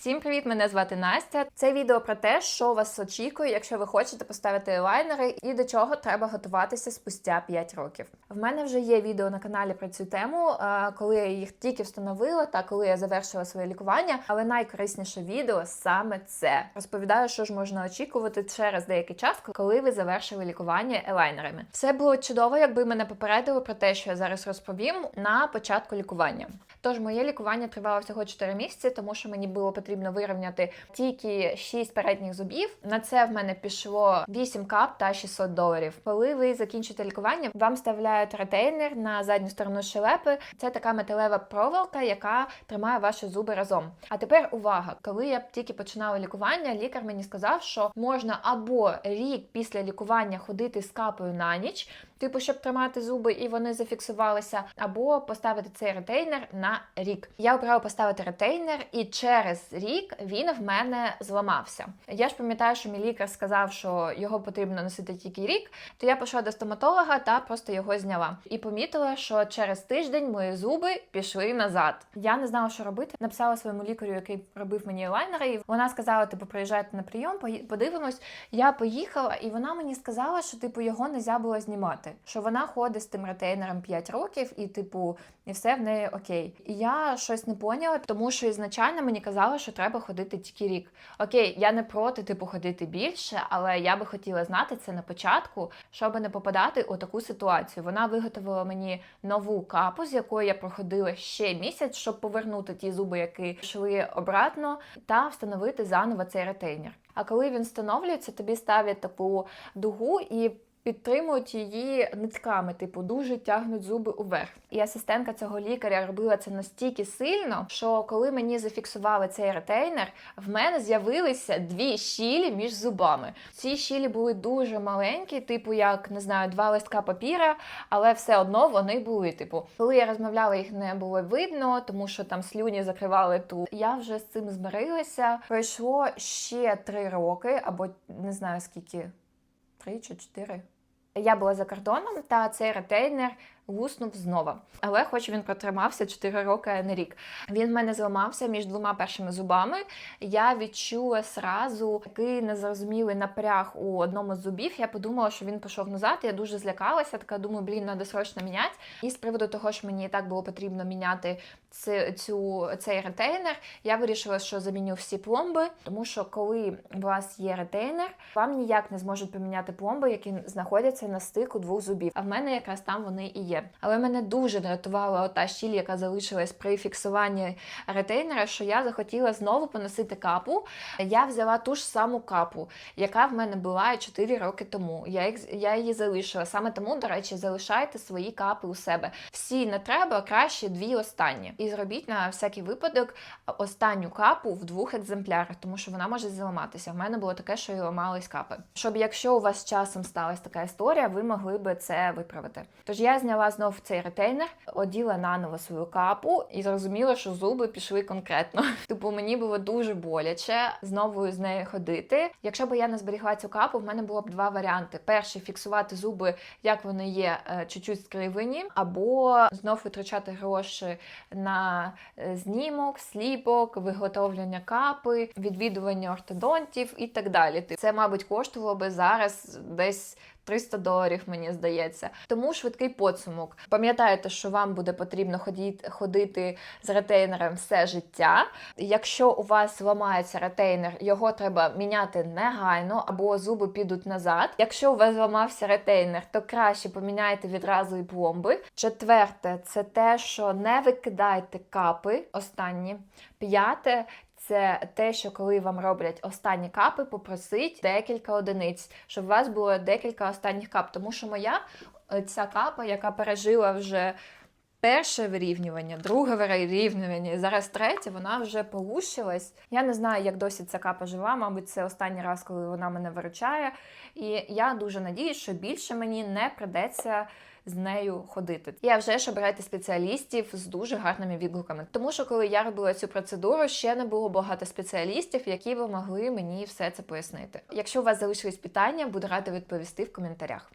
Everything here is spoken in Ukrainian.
Всім привіт! Мене звати Настя. Це відео про те, що вас очікує, якщо ви хочете поставити елайнери, і до чого треба готуватися спустя 5 років. В мене вже є відео на каналі про цю тему, коли я їх тільки встановила та коли я завершила своє лікування. Але найкорисніше відео саме це розповідаю, що ж можна очікувати через деякий час, коли ви завершили лікування елайнерами. Все було чудово, якби мене попередили про те, що я зараз розповім на початку лікування. Тож моє лікування тривало всього 4 місяці, тому що мені було потрібно вирівняти тільки 6 передніх зубів. На це в мене пішло 8 кап та 600 доларів. Коли ви закінчите лікування, вам вставляють ретейнер на задню сторону щелепи. Це така металева проволока, яка тримає ваші зуби разом. А тепер увага! Коли я тільки починала лікування, лікар мені сказав, що можна або рік після лікування ходити з капою на ніч. Типу, щоб тримати зуби і вони зафіксувалися, або поставити цей ретейнер на рік. Я обрала поставити ретейнер, і через рік він в мене зламався. Я ж пам'ятаю, що мій лікар сказав, що його потрібно носити тільки рік. То я пішла до стоматолога та просто його зняла. І помітила, що через тиждень мої зуби пішли назад. Я не знала, що робити. Написала своєму лікарю, який робив мені елайнери. І вона сказала: типу, приїжджайте на прийом, подивимось. Я поїхала, і вона мені сказала, що типу його не можна було знімати. Що вона ходить з тим ретейнером 5 років, і типу, і все в неї окей. І я щось не поняла, тому що ізначально мені казали, що треба ходити тільки рік. Окей, я не проти типу ходити більше, але я би хотіла знати це на початку, щоб не попадати у таку ситуацію. Вона виготовила мені нову капу, з якою я проходила ще місяць, щоб повернути ті зуби, які йшли обратно, та встановити заново цей ретейнер. А коли він встановлюється, тобі ставлять таку дугу і. Підтримують її нитками, типу, дуже тягнуть зуби уверх. І асистентка цього лікаря робила це настільки сильно, що коли мені зафіксували цей ретейнер, в мене з'явилися дві щілі між зубами. Ці щілі були дуже маленькі, типу, як не знаю, два листка папіра, але все одно вони були. Типу, коли я розмовляла, їх не було видно, тому що там слюні закривали ту. Я вже з цим змирилася. Пройшло ще три роки, або не знаю скільки три чи чотири. Я була за кордоном, та цей ретейнер луснув знову. Але хоч він протримався 4 роки, а не рік. Він в мене зламався між двома першими зубами. Я відчула сразу такий незрозумілий напряг у одному з зубів. Я подумала, що він пішов назад. Я дуже злякалася. Така думаю, блін, треба срочно міняти. І з приводу того, що мені і так було потрібно міняти цю, цей ретейнер, я вирішила, що заміню всі пломби, тому що коли у вас є ретейнер, вам ніяк не зможуть поміняти пломби, які знаходяться на стику двох зубів. А в мене якраз там вони і є. Але мене дуже дратувала ота щіль, яка залишилась при фіксуванні ретейнера, що я захотіла знову поносити капу. Я взяла ту ж саму капу, яка в мене була 4 роки тому. Я я її залишила. Саме тому, до речі, залишайте свої капи у себе. Всі не треба, краще дві останні. І зробіть на всякий випадок останню капу в двох екземплярах, тому що вона може зламатися. В мене було таке, що і ламались капи. Щоб якщо у вас часом сталася така історія, ви могли би це виправити. Тож я зняла знов цей ретейнер, оділа наново свою капу і зрозуміла, що зуби пішли конкретно. Типу мені було дуже боляче знову з нею ходити. Якщо б я не зберігла цю капу, в мене було б два варіанти: перший фіксувати зуби, як вони є, е, чуть-чуть скривлені, або знов витрачати гроші на е, знімок, сліпок, виготовлення капи, відвідування ортодонтів і так далі. Це, мабуть, коштувало би зараз десь. 300 доларів, мені здається. Тому швидкий підсумок. Пам'ятайте, що вам буде потрібно ходити з ретейнером все життя. Якщо у вас ламається ретейнер, його треба міняти негайно, або зуби підуть назад. Якщо у вас зламався ретейнер, то краще поміняйте відразу і пломби. Четверте, це те, що не викидайте капи останні. П'яте. Це те, що коли вам роблять останні капи, попросить декілька одиниць, щоб у вас було декілька останніх кап. Тому що моя е, ця капа, яка пережила вже перше вирівнювання, друге вирівнювання, і зараз третє, вона вже полущилась. Я не знаю, як досі ця капа жива. Мабуть, це останній раз, коли вона мене виручає. І я дуже надіюсь, що більше мені не придеться. З нею ходити. Я вже ж обирайте спеціалістів з дуже гарними відгуками. Тому що коли я робила цю процедуру, ще не було багато спеціалістів, які би могли мені все це пояснити. Якщо у вас залишились питання, буду рада відповісти в коментарях.